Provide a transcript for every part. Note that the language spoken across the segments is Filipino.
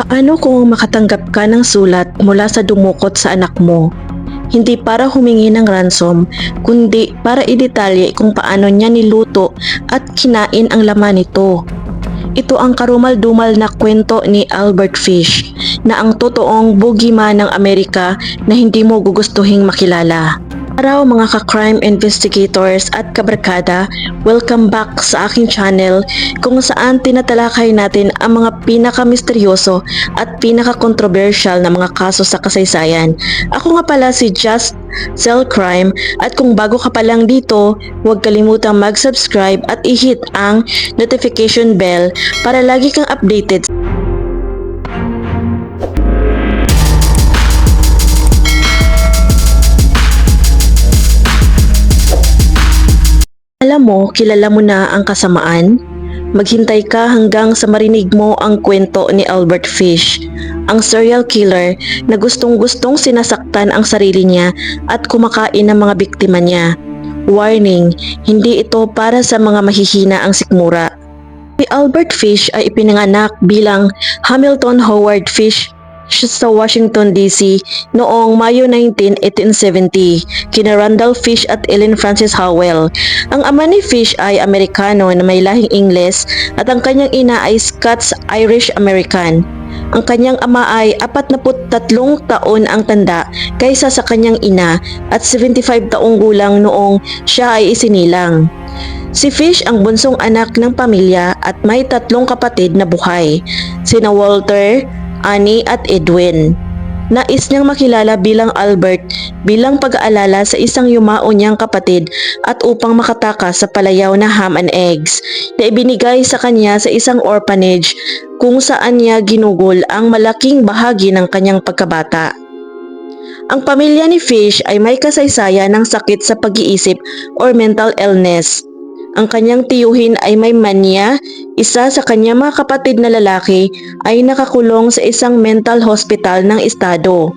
Paano kung makatanggap ka ng sulat mula sa dumukot sa anak mo? Hindi para humingi ng ransom, kundi para idetalye kung paano niya niluto at kinain ang laman nito. Ito ang karumal-dumal na kwento ni Albert Fish na ang totoong boogeyman ng Amerika na hindi mo gugustuhing makilala. Araw mga ka-crime investigators at kabarkada, welcome back sa aking channel kung saan tinatalakay natin ang mga pinaka-misteryoso at pinaka-controversial na mga kaso sa kasaysayan. Ako nga pala si Just Cell Crime at kung bago ka pa lang dito, huwag kalimutang mag-subscribe at i-hit ang notification bell para lagi kang updated Alam mo, kilala mo na ang kasamaan? Maghintay ka hanggang sa marinig mo ang kwento ni Albert Fish, ang serial killer na gustong-gustong sinasaktan ang sarili niya at kumakain ng mga biktima niya. Warning, hindi ito para sa mga mahihina ang sikmura. Si Albert Fish ay ipinanganak bilang Hamilton Howard Fish sa Washington DC noong Mayo 19, 1870 kina Randall Fish at Ellen Frances Howell. Ang ama ni Fish ay Amerikano na may lahing Ingles at ang kanyang ina ay Scots-Irish American. Ang kanyang ama ay 43 taon ang tanda kaysa sa kanyang ina at 75 taong gulang noong siya ay isinilang. Si Fish ang bunsong anak ng pamilya at may tatlong kapatid na buhay, sina Walter, Annie at Edwin. Nais niyang makilala bilang Albert bilang pag-aalala sa isang yumao niyang kapatid at upang makatakas sa palayaw na ham and eggs na ibinigay sa kanya sa isang orphanage kung saan niya ginugol ang malaking bahagi ng kanyang pagkabata. Ang pamilya ni Fish ay may kasaysayan ng sakit sa pag-iisip or mental illness. Ang kanyang tiyuhin ay may mania, isa sa kanyang mga kapatid na lalaki ay nakakulong sa isang mental hospital ng estado.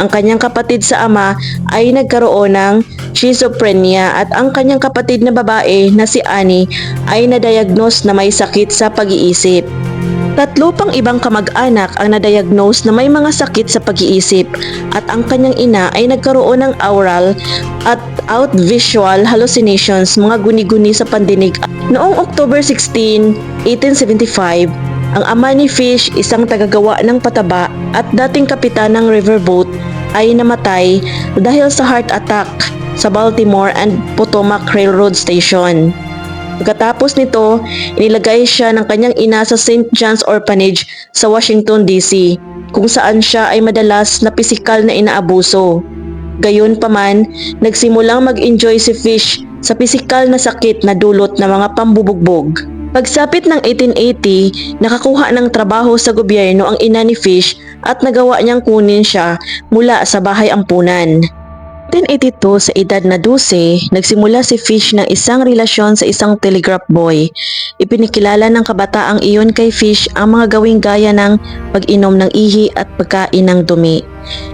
Ang kanyang kapatid sa ama ay nagkaroon ng schizophrenia at ang kanyang kapatid na babae na si Annie ay nadayagnos na may sakit sa pag-iisip. Tatlo pang ibang kamag-anak ang nadiagnose na may mga sakit sa pag-iisip at ang kanyang ina ay nagkaroon ng aural at out visual hallucinations mga guni-guni sa pandinig. Noong October 16, 1875, ang ama ni Fish, isang tagagawa ng pataba at dating kapitan ng riverboat ay namatay dahil sa heart attack sa Baltimore and Potomac Railroad Station. Pagkatapos nito, inilagay siya ng kanyang ina sa St. John's Orphanage sa Washington DC, kung saan siya ay madalas na pisikal na inaabuso. Gayon pa man, nagsimulang mag-enjoy si Fish sa pisikal na sakit na dulot ng mga pambubugbog. Pagsapit ng 1880, nakakuha ng trabaho sa gobyerno ang ina ni Fish at nagawa niyang kunin siya mula sa bahay ampunan. 1982 sa edad na 12, nagsimula si Fish ng isang relasyon sa isang telegraph boy. Ipinikilala ng kabataang iyon kay Fish ang mga gawing gaya ng pag-inom ng ihi at pagkain ng dumi.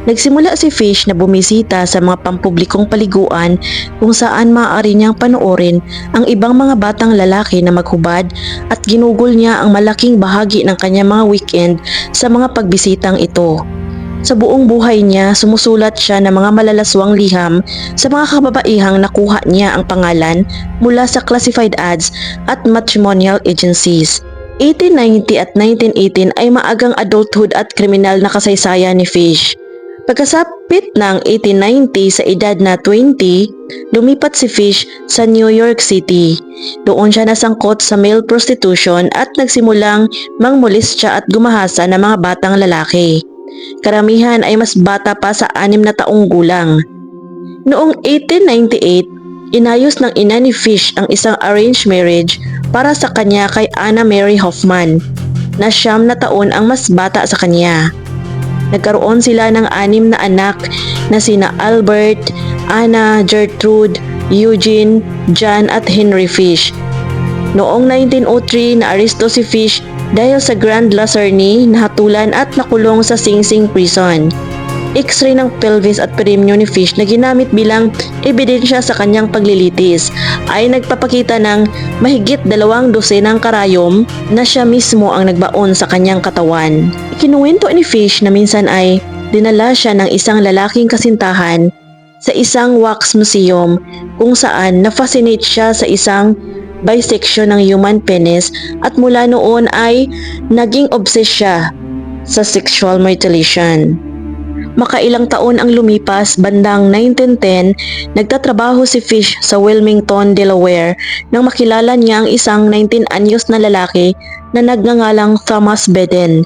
Nagsimula si Fish na bumisita sa mga pampublikong paliguan kung saan maaari niyang panoorin ang ibang mga batang lalaki na maghubad at ginugol niya ang malaking bahagi ng kanyang mga weekend sa mga pagbisitang ito. Sa buong buhay niya, sumusulat siya ng mga malalaswang liham sa mga kababaihang nakuha niya ang pangalan mula sa classified ads at matrimonial agencies. 1890 at 1918 ay maagang adulthood at kriminal na kasaysayan ni Fish. Pagkasapit ng 1890 sa edad na 20, lumipat si Fish sa New York City. Doon siya nasangkot sa male prostitution at nagsimulang mangmolestya at gumahasa ng mga batang lalaki. Karamihan ay mas bata pa sa anim na taong gulang. Noong 1898, inayos ng ina ni Fish ang isang arranged marriage para sa kanya kay Anna Mary Hoffman, na siyam na taon ang mas bata sa kanya. Nagkaroon sila ng anim na anak na sina Albert, Anna, Gertrude, Eugene, John at Henry Fish. Noong 1903 na aresto si Fish dahil sa Grand Lazarni nahatulan at nakulong sa Sing Sing Prison. x-ray ng pelvis at perimyo ni Fish na ginamit bilang ebidensya sa kanyang paglilitis ay nagpapakita ng mahigit dalawang dosenang karayom na siya mismo ang nagbaon sa kanyang katawan. Ikinuwento ni Fish na minsan ay dinala siya ng isang lalaking kasintahan sa isang wax museum kung saan na-fascinate siya sa isang bisection ng human penis at mula noon ay naging obsessed siya sa sexual mutilation. Makailang taon ang lumipas bandang 1910, nagtatrabaho si Fish sa Wilmington, Delaware nang makilala niya ang isang 19 anyos na lalaki na nagngangalang Thomas Beden.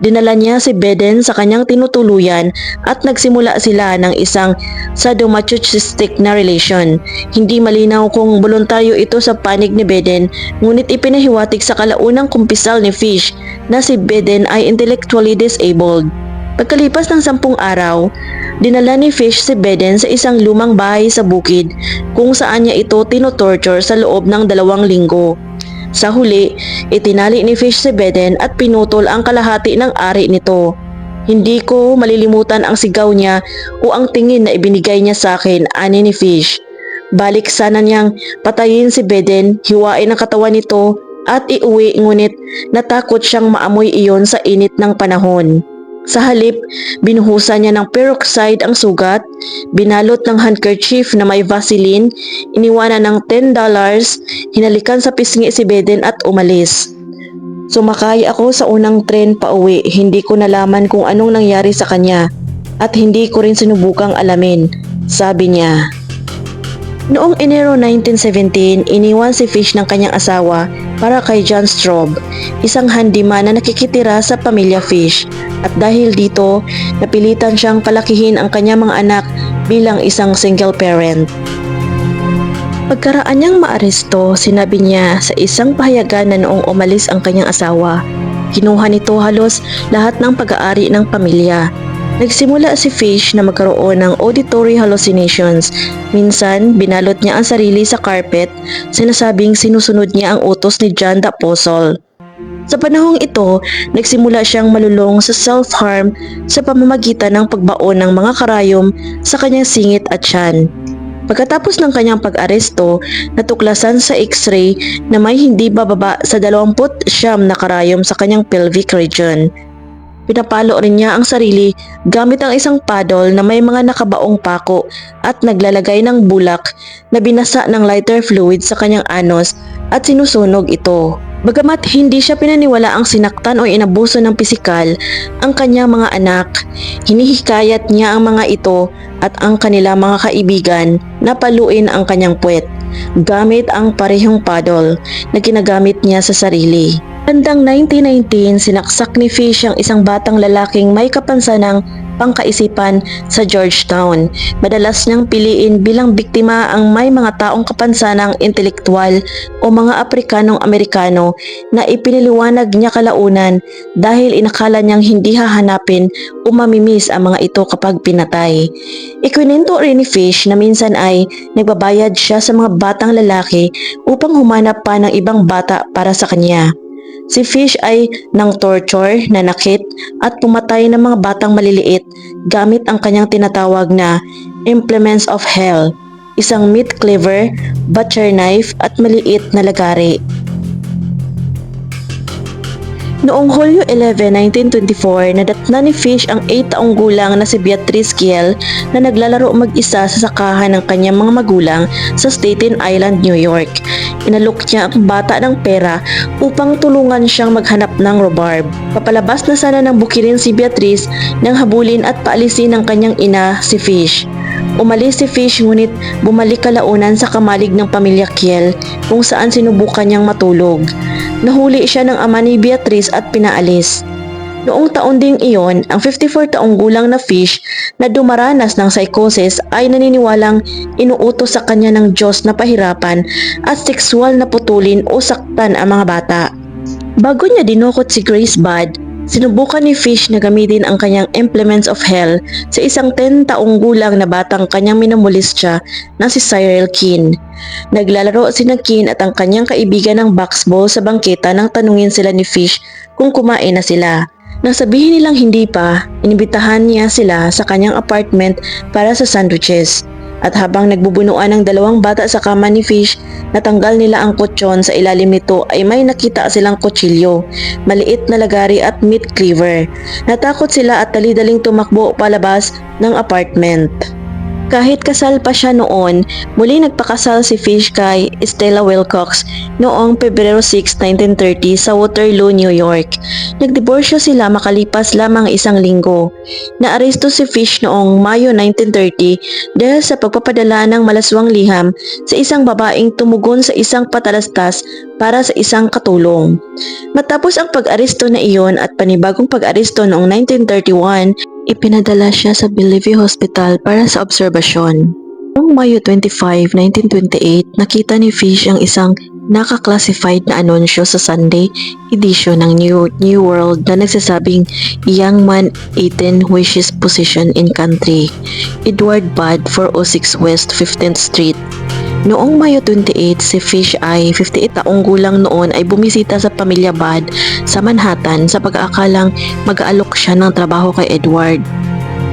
Dinala niya si Beden sa kanyang tinutuluyan at nagsimula sila ng isang sadomasochistic na relation. Hindi malinaw kung voluntaryo ito sa panig ni Beden ngunit ipinahiwatig sa kalaunang kumpisal ni Fish na si Beden ay intellectually disabled. Pagkalipas ng sampung araw, dinala ni Fish si Beden sa isang lumang bahay sa bukid kung saan niya ito tinotorture sa loob ng dalawang linggo. Sa huli, itinali ni Fish si Beden at pinutol ang kalahati ng ari nito. Hindi ko malilimutan ang sigaw niya o ang tingin na ibinigay niya sa akin, ani ni Fish. Balik sana niyang patayin si Beden, hiwain ang katawan nito at iuwi ngunit natakot siyang maamoy iyon sa init ng panahon. Sa halip, binuhusan niya ng peroxide ang sugat, binalot ng handkerchief na may Vaseline, iniwanan ng $10, hinalikan sa pisngi si Beden at umalis. Sumakay ako sa unang tren pa uwi, hindi ko nalaman kung anong nangyari sa kanya at hindi ko rin sinubukang alamin, sabi niya. Noong Enero 1917, iniwan si Fish ng kanyang asawa para kay John Straub, isang handyman na nakikitira sa pamilya Fish. At dahil dito, napilitan siyang palakihin ang kanyang mga anak bilang isang single parent. Pagkaraan niyang maaresto, sinabi niya sa isang pahayagan na noong umalis ang kanyang asawa. Kinuha nito halos lahat ng pag-aari ng pamilya. Nagsimula si Fish na magkaroon ng auditory hallucinations. Minsan, binalot niya ang sarili sa carpet, sinasabing sinusunod niya ang utos ni John the Apostle. Sa panahong ito, nagsimula siyang malulong sa self-harm sa pamamagitan ng pagbaon ng mga karayom sa kanyang singit at tiyan. Pagkatapos ng kanyang pag-aresto, natuklasan sa x-ray na may hindi bababa sa 20 siyam na karayom sa kanyang pelvic region. Pinapalo rin niya ang sarili gamit ang isang paddle na may mga nakabaong pako at naglalagay ng bulak na binasa ng lighter fluid sa kanyang anos at sinusunog ito. Bagamat hindi siya pinaniwala ang sinaktan o inabuso ng pisikal ang kanyang mga anak, hinihikayat niya ang mga ito at ang kanila mga kaibigan na paluin ang kanyang puwet gamit ang parehong paddle na ginagamit niya sa sarili. Bandang 1919, sinaksak ni Fish ang isang batang lalaking may kapansanang pangkaisipan sa Georgetown. Madalas niyang piliin bilang biktima ang may mga taong kapansanang intelektual o mga Aprikanong Amerikano na ipiniliwanag niya kalaunan dahil inakala niyang hindi hahanapin o mamimiss ang mga ito kapag pinatay. Ikwinento rin ni Fish na minsan ay nagbabayad siya sa mga batang lalaki upang humanap pa ng ibang bata para sa kanya. Si Fish ay nang torture, nanakit at pumatay ng mga batang maliliit gamit ang kanyang tinatawag na implements of hell, isang meat cleaver, butcher knife at maliit na lagari. Noong Hulyo 11, 1924, nadatna ni Fish ang 8 taong gulang na si Beatrice Kiel na naglalaro mag-isa sa sakahan ng kanyang mga magulang sa Staten Island, New York. Inalok niya ang bata ng pera upang tulungan siyang maghanap ng rhubarb. Papalabas na sana ng bukirin si Beatrice nang habulin at paalisin ng kanyang ina si Fish. Umalis si Fish ngunit bumalik kalaunan sa kamalig ng pamilya Kiel kung saan sinubukan niyang matulog. Nahuli siya ng ama ni Beatrice at pinaalis. Noong taon ding iyon, ang 54 taong gulang na Fish na dumaranas ng psychosis ay naniniwalang inuutos sa kanya ng Diyos na pahirapan at sexual na putulin o saktan ang mga bata. Bago niya dinukot si Grace Budd, sinubukan ni Fish na gamitin ang kanyang implements of hell sa isang 10 taong gulang na batang kanyang minamulis siya na si Cyril Keane. Naglalaro si Keane at ang kanyang kaibigan ng boxball sa bangketa nang tanungin sila ni Fish kung kumain na sila. Nang sabihin nilang hindi pa, inibitahan niya sila sa kanyang apartment para sa sandwiches. At habang nagbubunuan ng dalawang bata sa kama ni Fish, natanggal nila ang kutsyon sa ilalim nito ay may nakita silang kutsilyo, maliit na lagari at meat cleaver. Natakot sila at dali-daling tumakbo palabas ng apartment. Kahit kasal pa siya noon, muli nagpakasal si Fish kay Stella Wilcox noong Pebrero 6, 1930 sa Waterloo, New York. Nagdiborsyo sila makalipas lamang isang linggo. Naaresto si Fish noong Mayo 1930 dahil sa pagpapadala ng malaswang liham sa isang babaeng tumugon sa isang patalastas para sa isang katulong. Matapos ang pag-aresto na iyon at panibagong pag-aresto noong 1931, ipinadala siya sa Bellevue Hospital para sa obserbasyon. Noong Mayo 25, 1928, nakita ni Fish ang isang naka-classified na anunsyo sa Sunday edition ng New, New World na nagsasabing Young Man 18 wishes position in country. Edward Budd, 406 West 15th Street. Noong Mayo 28, si Fish ay 58 taong gulang noon ay bumisita sa pamilya Budd sa Manhattan sa pag-aakalang mag-aalok siya ng trabaho kay Edward.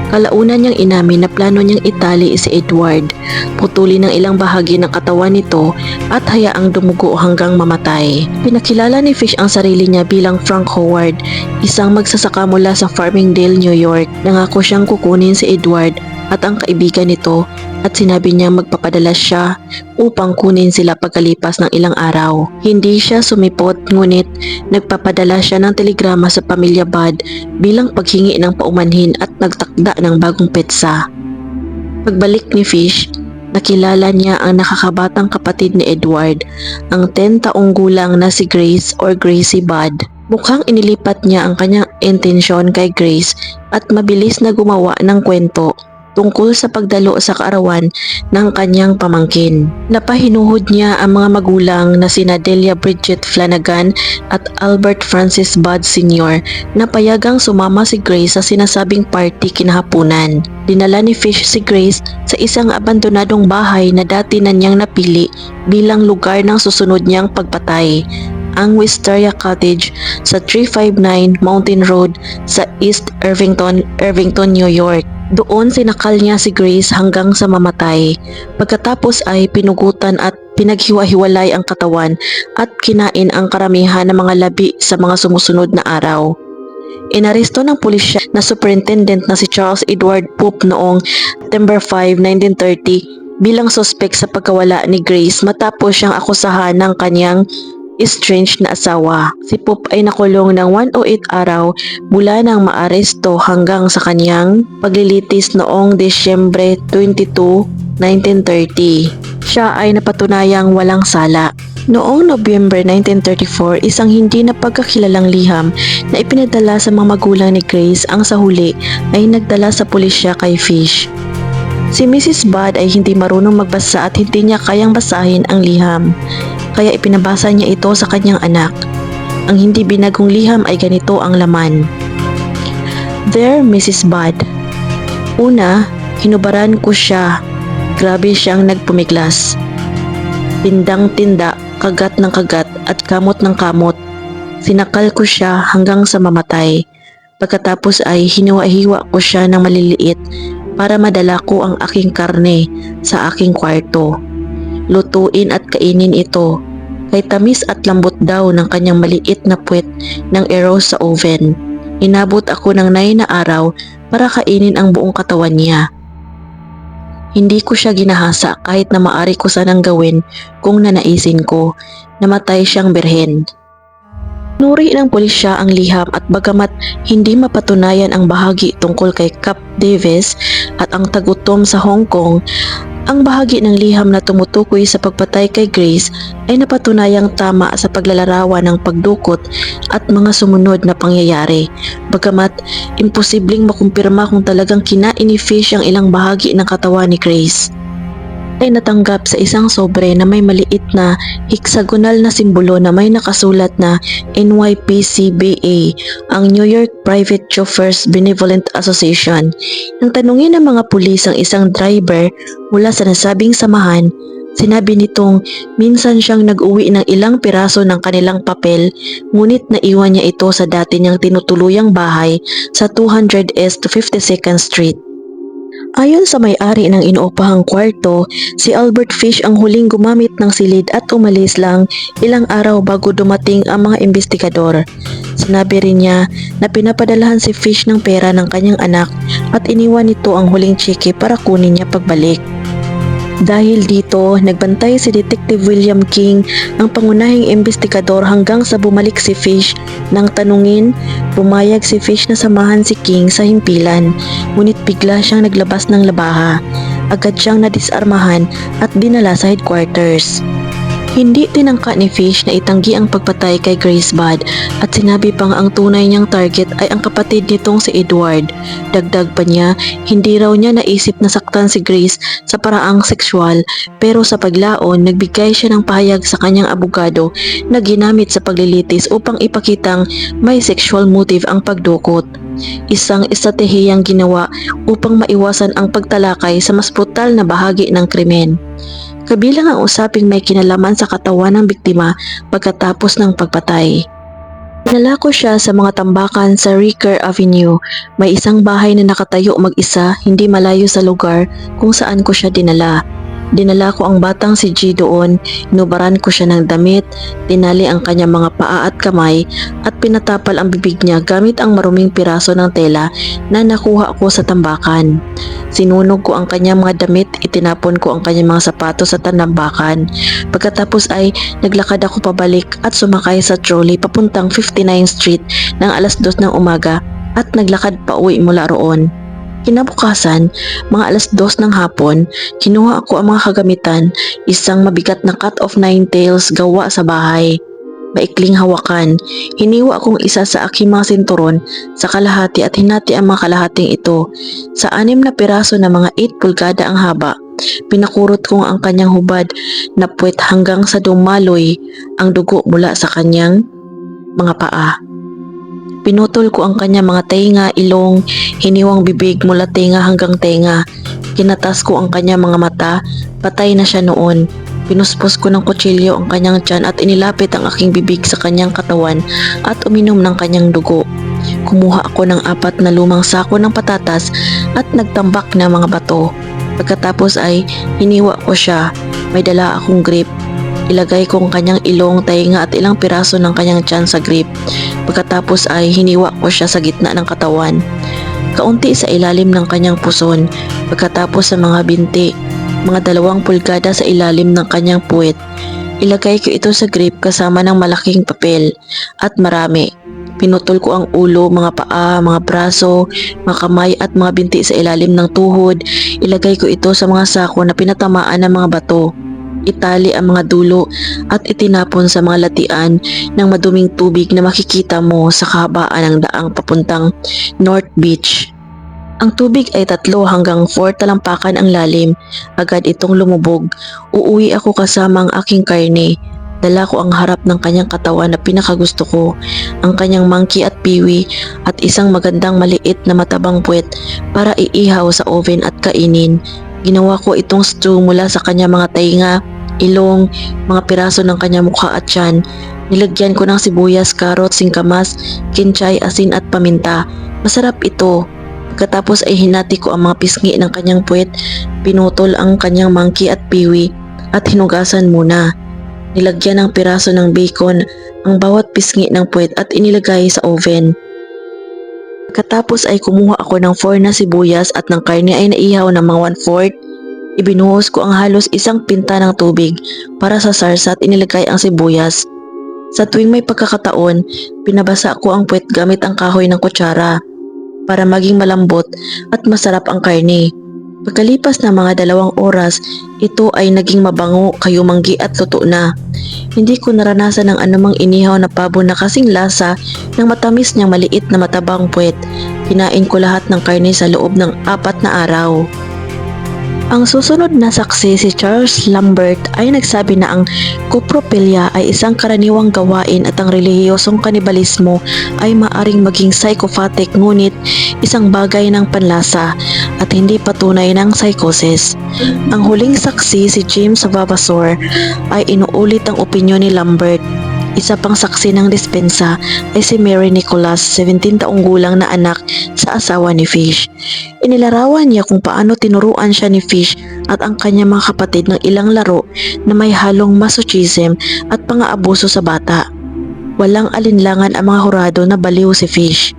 Kalaunan niyang inamin na plano niyang itali si Edward, putulin ng ilang bahagi ng katawan nito at hayaang dumugo hanggang mamatay. Pinakilala ni Fish ang sarili niya bilang Frank Howard, isang magsasaka mula sa Farmingdale, New York. Nangako siyang kukunin si Edward at ang kaibigan nito at sinabi niya magpapadala siya upang kunin sila pagkalipas ng ilang araw. Hindi siya sumipot ngunit nagpapadala siya ng telegrama sa pamilya Bud bilang paghingi ng paumanhin at nagtakda ng bagong petsa. Pagbalik ni Fish, nakilala niya ang nakakabatang kapatid ni Edward, ang 10 taong gulang na si Grace or Gracie Bud. Mukhang inilipat niya ang kanyang intensyon kay Grace at mabilis na gumawa ng kwento tungkol sa pagdalo sa kaarawan ng kanyang pamangkin. Napahinuhod niya ang mga magulang na sina Delia Bridget Flanagan at Albert Francis Budd Sr. na payagang sumama si Grace sa sinasabing party kinahapunan. Dinala ni Fish si Grace sa isang abandonadong bahay na dati na niyang napili bilang lugar ng susunod niyang pagpatay ang Wisteria Cottage sa 359 Mountain Road sa East Irvington, Irvington, New York. Doon sinakal niya si Grace hanggang sa mamatay. Pagkatapos ay pinugutan at pinaghiwa-hiwalay ang katawan at kinain ang karamihan ng mga labi sa mga sumusunod na araw. Inaresto ng pulisya na superintendent na si Charles Edward Pope noong September 5, 1930 bilang sospek sa pagkawala ni Grace matapos siyang akusahan ng kanyang estranged na asawa. Si Pope ay nakulong ng 108 araw mula nang maaresto hanggang sa kanyang paglilitis noong Desyembre 22, 1930. Siya ay napatunayang walang sala. Noong Nobyembre 1934, isang hindi napagkakilalang liham na ipinadala sa mga magulang ni Grace ang sa huli ay nagdala sa pulisya kay Fish. Si Mrs. Budd ay hindi marunong magbasa at hindi niya kayang basahin ang liham kaya ipinabasa niya ito sa kanyang anak. Ang hindi binagong liham ay ganito ang laman. There, Mrs. Budd. Una, hinubaran ko siya. Grabe siyang nagpumiglas. Tindang-tinda, kagat ng kagat at kamot ng kamot. Sinakal ko siya hanggang sa mamatay. Pagkatapos ay hiniwa-hiwa ko siya ng maliliit para madala ko ang aking karne sa aking kwarto. Lutuin at kainin ito kay tamis at lambot daw ng kanyang maliit na puwet ng arrow sa oven. Inabot ako ng nay na araw para kainin ang buong katawan niya. Hindi ko siya ginahasa kahit na maari ko sanang gawin kung nanaisin ko. Namatay siyang berhen. Nuri ng pulisya ang liham at bagamat hindi mapatunayan ang bahagi tungkol kay Cap Davis at ang tagutom sa Hong Kong, ang bahagi ng liham na tumutukoy sa pagpatay kay Grace ay napatunayang tama sa paglalarawan ng pagdukot at mga sumunod na pangyayari. Bagamat imposibleng makumpirma kung talagang kinain ang ilang bahagi ng katawan ni Grace ay natanggap sa isang sobre na may maliit na hexagonal na simbolo na may nakasulat na NYPCBA, ang New York Private Chauffeurs Benevolent Association. Nang tanungin ng mga pulis ang isang driver mula sa nasabing samahan, Sinabi nitong minsan siyang nag-uwi ng ilang piraso ng kanilang papel ngunit naiwan niya ito sa dati niyang tinutuluyang bahay sa 200S to 52nd Street. Ayon sa may-ari ng inuupahang kwarto, si Albert Fish ang huling gumamit ng silid at umalis lang ilang araw bago dumating ang mga investigador. Sinabi rin niya na pinapadalahan si Fish ng pera ng kanyang anak at iniwan nito ang huling tsike para kunin niya pagbalik. Dahil dito, nagbantay si Detective William King ang pangunahing investigador hanggang sa bumalik si Fish nang tanungin, pumayag si Fish na samahan si King sa himpilan, ngunit bigla siyang naglabas ng labaha. Agad siyang nadisarmahan at dinala sa headquarters. Hindi tinangka ni Fish na itanggi ang pagpatay kay Grace Bud at sinabi pang ang tunay niyang target ay ang kapatid nitong si Edward. Dagdag pa niya, hindi raw niya naisip na saktan si Grace sa paraang sexual pero sa paglaon nagbigay siya ng pahayag sa kanyang abogado na ginamit sa paglilitis upang ipakitang may sexual motive ang pagdukot. Isang estratehiyang ginawa upang maiwasan ang pagtalakay sa mas brutal na bahagi ng krimen. Kabilang ang usaping may kinalaman sa katawan ng biktima pagkatapos ng pagpatay. Dinala ko siya sa mga tambakan sa Ricker Avenue. May isang bahay na nakatayo mag-isa hindi malayo sa lugar kung saan ko siya dinala. Dinala ko ang batang si G doon, inubaran ko siya ng damit, tinali ang kanyang mga paa at kamay at pinatapal ang bibig niya gamit ang maruming piraso ng tela na nakuha ko sa tambakan. Sinunog ko ang kanyang mga damit, itinapon ko ang kanyang mga sapatos sa tambakan. Pagkatapos ay naglakad ako pabalik at sumakay sa trolley papuntang 59th Street ng alas 2 ng umaga at naglakad pa uwi mula roon. Kinabukasan, mga alas dos ng hapon, kinuha ako ang mga kagamitan, isang mabigat na cut of nine tails gawa sa bahay. Maikling hawakan, hiniwa kong isa sa aking mga sinturon sa kalahati at hinati ang mga kalahating ito. Sa anim na piraso na mga 8 pulgada ang haba, pinakurot kong ang kanyang hubad na puwet hanggang sa dumaloy ang dugo mula sa kanyang mga paa. Pinutol ko ang kanya mga tenga, ilong, hiniwang bibig mula tenga hanggang tenga. Kinatas ko ang kanya mga mata, patay na siya noon. Pinuspos ko ng kutsilyo ang kanyang tiyan at inilapit ang aking bibig sa kanyang katawan at uminom ng kanyang dugo. Kumuha ako ng apat na lumang sako ng patatas at nagtambak ng mga bato. Pagkatapos ay hiniwa ko siya. May dala akong grip. Ilagay ko ang kanyang ilong, tainga at ilang piraso ng kanyang tiyan sa grip. Pagkatapos ay hiniwa ko siya sa gitna ng katawan. Kaunti sa ilalim ng kanyang puson. Pagkatapos sa mga binti, mga dalawang pulgada sa ilalim ng kanyang puwet. Ilagay ko ito sa grip kasama ng malaking papel at marami. Pinutol ko ang ulo, mga paa, mga braso, mga kamay at mga binti sa ilalim ng tuhod. Ilagay ko ito sa mga sako na pinatamaan ng mga bato. Itali ang mga dulo at itinapon sa mga latian ng maduming tubig na makikita mo sa kahabaan ng daang papuntang North Beach. Ang tubig ay tatlo hanggang 4 talampakan ang lalim. Agad itong lumubog. Uuwi ako kasama ang aking karne. Dala ko ang harap ng kanyang katawan na pinakagusto ko, ang kanyang monkey at piwi at isang magandang maliit na matabang puwet para iihaw sa oven at kainin. Ginawa ko itong stew mula sa kanyang mga tainga, ilong, mga piraso ng kanyang mukha at tiyan. Nilagyan ko ng sibuyas, karot, singkamas, kinchay, asin at paminta. Masarap ito. Pagkatapos ay hinati ko ang mga pisngi ng kanyang puwet, pinutol ang kanyang monkey at piwi at hinugasan muna. Nilagyan ng piraso ng bacon ang bawat pisngi ng puwet at inilagay sa oven. Pagkatapos ay kumuha ako ng 4 na sibuyas at ng karne ay naihaw ng mga 1/4. Ibinuhos ko ang halos isang pinta ng tubig para sa sarsa at inilagay ang sibuyas. Sa tuwing may pagkakataon, pinabasa ko ang puwet gamit ang kahoy ng kutsara para maging malambot at masarap ang karne. Pagkalipas ng mga dalawang oras, ito ay naging mabango, kayumanggi at luto na. Hindi ko naranasan ng anumang inihaw na pabo na kasing lasa ng matamis niyang maliit na matabang puwet. Kinain ko lahat ng karne sa loob ng apat na araw. Ang susunod na saksi si Charles Lambert ay nagsabi na ang kopropilya ay isang karaniwang gawain at ang relihiyosong kanibalismo ay maaring maging psychopathic ngunit isang bagay ng panlasa. at hindi patunay ng psychosis. Ang huling saksi si James Vavasor ay inuulit ang opinyon ni Lambert. Isa pang saksi ng dispensa ay si Mary Nicholas, 17 taong gulang na anak sa asawa ni Fish. Inilarawan niya kung paano tinuruan siya ni Fish at ang kanyang mga kapatid ng ilang laro na may halong masochism at pang-aabuso sa bata. Walang alinlangan ang mga hurado na baliw si Fish.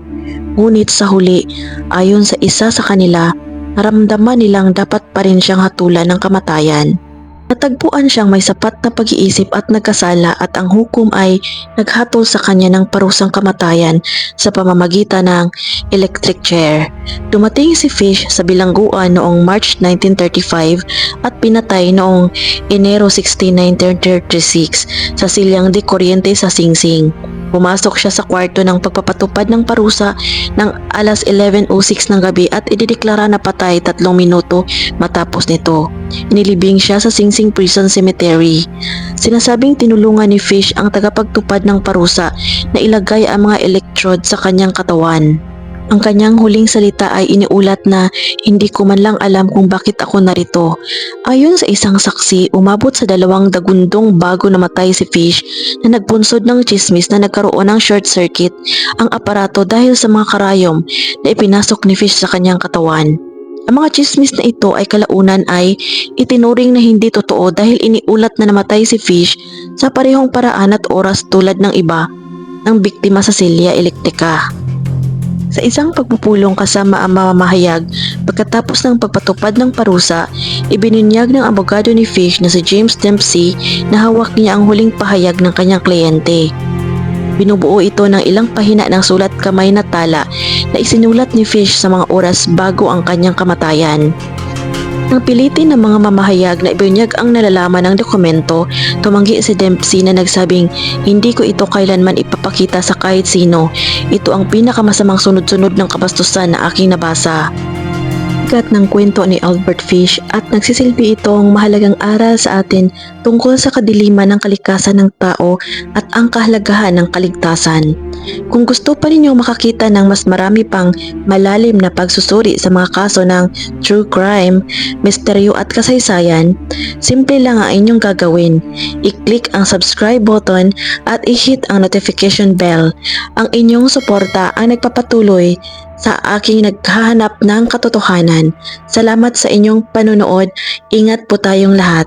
Ngunit sa huli, ayon sa isa sa kanila, naramdaman nilang dapat pa rin siyang hatulan ng kamatayan. Natagpuan siyang may sapat na pag-iisip at nagkasala at ang hukom ay naghatol sa kanya ng parusang kamatayan sa pamamagitan ng electric chair. Dumating si Fish sa bilangguan noong March 1935 at pinatay noong Enero 16, 1936 sa silyang de Corriente sa Sing Sing. Pumasok siya sa kwarto ng pagpapatupad ng parusa ng alas 11.06 ng gabi at idideklara na patay tatlong minuto matapos nito. Inilibing siya sa Sing Sing Prison Cemetery. Sinasabing tinulungan ni Fish ang tagapagtupad ng parusa na ilagay ang mga electrode sa kanyang katawan. Ang kanyang huling salita ay iniulat na hindi ko man lang alam kung bakit ako narito. Ayon sa isang saksi, umabot sa dalawang dagundong bago namatay si Fish na nagpunsod ng chismis na nagkaroon ng short circuit ang aparato dahil sa mga karayom na ipinasok ni Fish sa kanyang katawan. Ang mga chismis na ito ay kalaunan ay itinuring na hindi totoo dahil iniulat na namatay si Fish sa parehong paraan at oras tulad ng iba ng biktima sa silya elektrika. Sa isang pagpupulong kasama ang mamamahayag, pagkatapos ng pagpatupad ng parusa, ibinunyag ng abogado ni Fish na si James Dempsey na hawak niya ang huling pahayag ng kanyang kliyente. Binubuo ito ng ilang pahina ng sulat kamay na tala na isinulat ni Fish sa mga oras bago ang kanyang kamatayan. Nang pilitin ng mga mamahayag na ibinunyag ang nalalaman ng dokumento, tumanggi si Dempsey na nagsabing, hindi ko ito kailanman ipapakita sa kahit sino. Ito ang pinakamasamang sunod-sunod ng kabastusan na aking nabasa. Sikat ng kwento ni Albert Fish at nagsisilbi itong mahalagang aral sa atin tungkol sa kadiliman ng kalikasan ng tao at ang kahalagahan ng kaligtasan. Kung gusto pa ninyo makakita ng mas marami pang malalim na pagsusuri sa mga kaso ng true crime, misteryo at kasaysayan, simple lang ang inyong gagawin. I-click ang subscribe button at i-hit ang notification bell. Ang inyong suporta ang nagpapatuloy sa aking naghahanap ng katotohanan. Salamat sa inyong panonood. Ingat po tayong lahat.